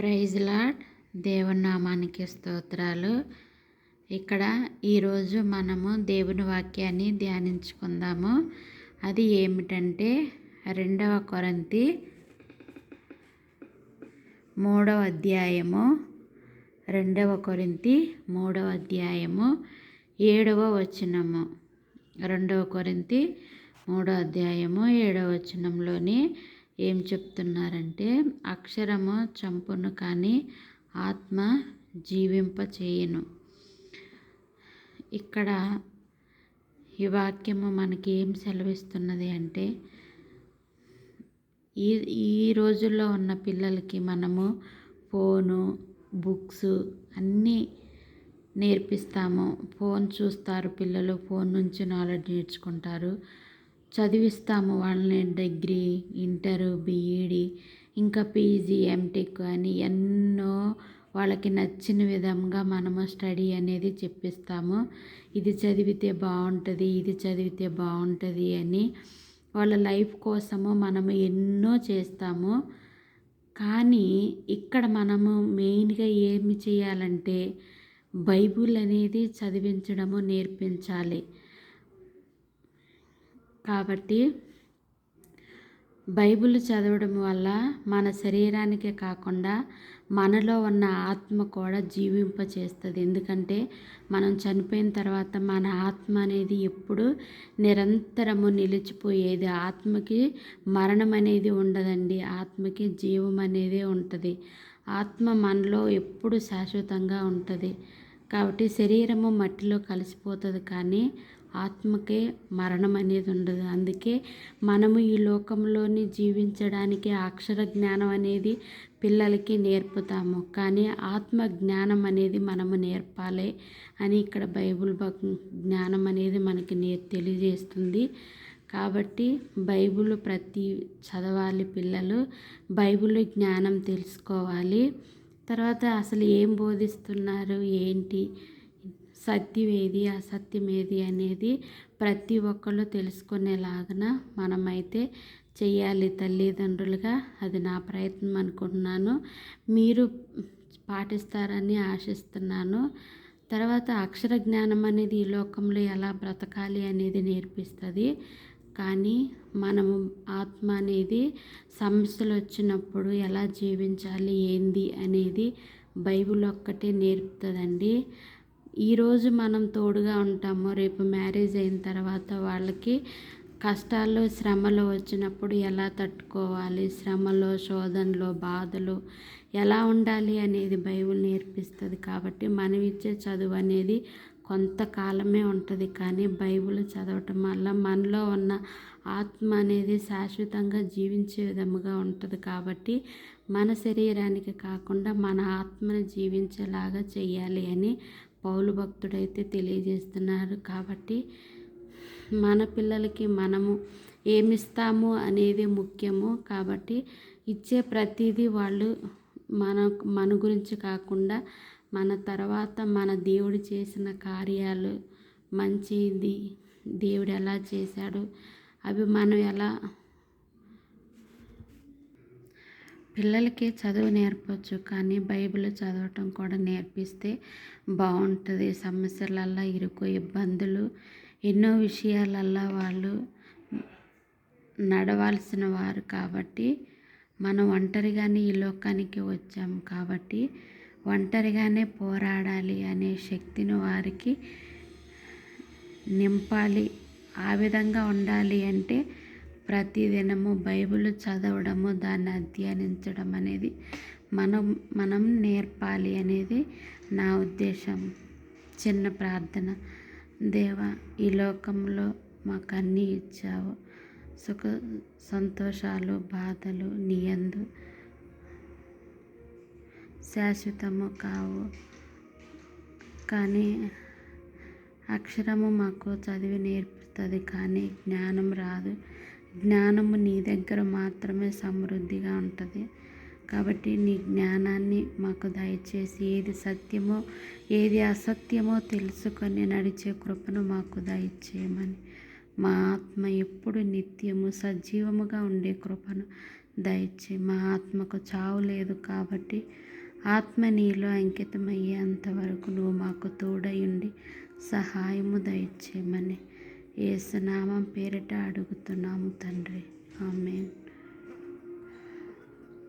Praise lord. దేవునామానికి స్తోత్రాలు. ఇక్కడ ఈరోజు మనము దేవుని వాక్యాన్ని ధ్యానించుకుందాము. అది ఏమిటంటే రెండవ కొరంతి మూడవ అధ్యాయము రెండవ కొరింతి మూడవ అధ్యాయము ఏడవ వచనము. రెండవ కొరింతి మూడో అధ్యాయము ఏడవ వచనంలోని ఏం చెప్తున్నారంటే అక్షరము చంపును కానీ ఆత్మ జీవింప చేయను. ఇక్కడ ఈ వాక్యము మనకి ఏం సెలవిస్తున్నది అంటే ఈ ఈ రోజుల్లో ఉన్న పిల్లలకి మనము ఫోను బుక్స్ అన్నీ నేర్పిస్తాము. ఫోన్ చూస్తారు పిల్లలు ఫోన్ నుంచి నాలెడ్జ్ నేర్చుకుంటారు. చదివిస్తాము వాళ్ళని డిగ్రీ ఇంటర్ బీఈడి ఇంకా పీజీ ఎంటెక్ అని ఎన్నో వాళ్ళకి నచ్చిన విధంగా మనము స్టడీ అనేది చెప్పిస్తాము. ఇది చదివితే బాగుంటుంది ఇది చదివితే బాగుంటుంది అని వాళ్ళ లైఫ్ కోసము మనము ఎన్నో చేస్తాము. కానీ ఇక్కడ మనము మెయిన్గా ఏమి చేయాలంటే బైబుల్ అనేది చదివించడము నేర్పించాలి. కాబట్టి బైబిల్ చదవడం వల్ల మన శరీరానికే కాకుండా మనలో ఉన్న ఆత్మ కూడా జీవింప చేస్తుంది ఎందుకంటే మనం చనిపోయిన తర్వాత మన ఆత్మ అనేది ఎప్పుడు నిరంతరము నిలిచిపోయేది. ఆత్మకి మరణం అనేది ఉండదండి. ఆత్మకి జీవం అనేది ఉంటుంది. ఆత్మ మనలో ఎప్పుడు శాశ్వతంగా ఉంటుంది. కాబట్టి శరీరము మట్టిలో కలిసిపోతుంది కానీ ఆత్మకే మరణం అనేది ఉండదు అందుకే మనము ఈ లోకంలోని జీవించడానికి అక్షర జ్ఞానం అనేది పిల్లలకి నేర్పుతాము. కానీ ఆత్మ జ్ఞానం అనేది మనము నేర్పాలి అని ఇక్కడ బైబుల్ జ్ఞానం అనేది మనకి నే తెలియజేస్తుంది. కాబట్టి బైబుల్ ప్రతి చదవాలి పిల్లలు. బైబుల్ జ్ఞానం తెలుసుకోవాలి. తర్వాత అసలు ఏం బోధిస్తున్నారు? ఏంటి? సత్యం అసత్యమేది అనేది ప్రతి ఒక్కళ్ళు తెలుసుకునేలాగన మనమైతే చేయాలి తల్లిదండ్రులుగా. అది నా ప్రయత్నం అనుకుంటున్నాను. మీరు పాటిస్తారని ఆశిస్తున్నాను. తర్వాత అక్షర జ్ఞానం అనేది ఈ లోకంలో ఎలా బ్రతకాలి అనేది నేర్పిస్తుంది. కానీ మనము ఆత్మ అనేది సమస్యలు వచ్చినప్పుడు ఎలా జీవించాలి ఏంది అనేది బైబిల్ ఒక్కటే నేర్పుతుందండి. ఈరోజు మనం తోడుగా ఉంటాము. రేపు మ్యారేజ్ అయిన తర్వాత వాళ్ళకి కష్టాలు శ్రమలు వచ్చినప్పుడు ఎలా తట్టుకోవాలి? శ్రమలో శోధనలో బాధలు ఎలా ఉండాలి అనేది బైబిల్ నేర్పిస్తుంది కాబట్టి మనం ఇచ్చే చదువు అనేది కొంతకాలమే ఉంటుంది. కానీ బైబిల్ చదవటం వల్ల మనలో ఉన్న ఆత్మ అనేది శాశ్వతంగా జీవించే విధముగా ఉంటుంది కాబట్టి మన శరీరానికి కాకుండా మన ఆత్మను జీవించేలాగా చేయాలి అని పౌలు భక్తుడైతే తెలియజేస్తున్నారు కాబట్టి మన పిల్లలకి మనము ఏమిస్తాము అనేది ముఖ్యము. కాబట్టి ఇచ్చే ప్రతిదీ వాళ్ళు మన మన గురించి కాకుండా మన తర్వాత మన దేవుడు చేసిన కార్యాలు మంచిది. దేవుడు ఎలా చేశాడు? అవి మనం ఎలా పిల్లలకి చదువు నేర్పచ్చు కానీ బైబిల్ చదవటం కూడా నేర్పిస్తే బాగుంటుంది సమస్యలల్లో ఇరుకు ఇబ్బందులు ఎన్నో విషయాలల్లో వాళ్ళు నడవాల్సిన వారు కాబట్టి మనం ఒంటరిగానే ఈ లోకానికి వచ్చాం కాబట్టి ఒంటరిగానే పోరాడాలి అనే శక్తిని వారికి నింపాలి. ఆ విధంగా ఉండాలి అంటే ప్రతిదినము బైబిల్ చదవడము దాన్ని అధ్యయనించడం అనేది మనం మనం నేర్పాలి అనేది నా ఉద్దేశం. చిన్న ప్రార్థన. దేవ ఈ లోకంలో మాకు అన్నీ ఇచ్చావు. సుఖ సంతోషాలు బాధలు నీయందు శాశ్వతము కావు. కానీ అక్షరము మాకు చదివి నేర్పుతుంది కానీ జ్ఞానం రాదు. జ్ఞానము నీ దగ్గర మాత్రమే సమృద్ధిగా ఉంటుంది. కాబట్టి నీ జ్ఞానాన్ని మాకు దయచేసి ఏది సత్యమో ఏది అసత్యమో తెలుసుకొని నడిచే కృపను మాకు దయచేయమని. మా ఆత్మ ఎప్పుడు నిత్యము సజీవముగా ఉండే కృపను దయచే మా ఆత్మకు చావు లేదు కాబట్టి ఆత్మ నీలో అంకితమయ్యేంత వరకు నువ్వు మాకు తోడయుండి సహాయము దయచేయమని. ఏసునామం పేరిట అడుగుతున్నాము తండ్రి. ఆమెన్.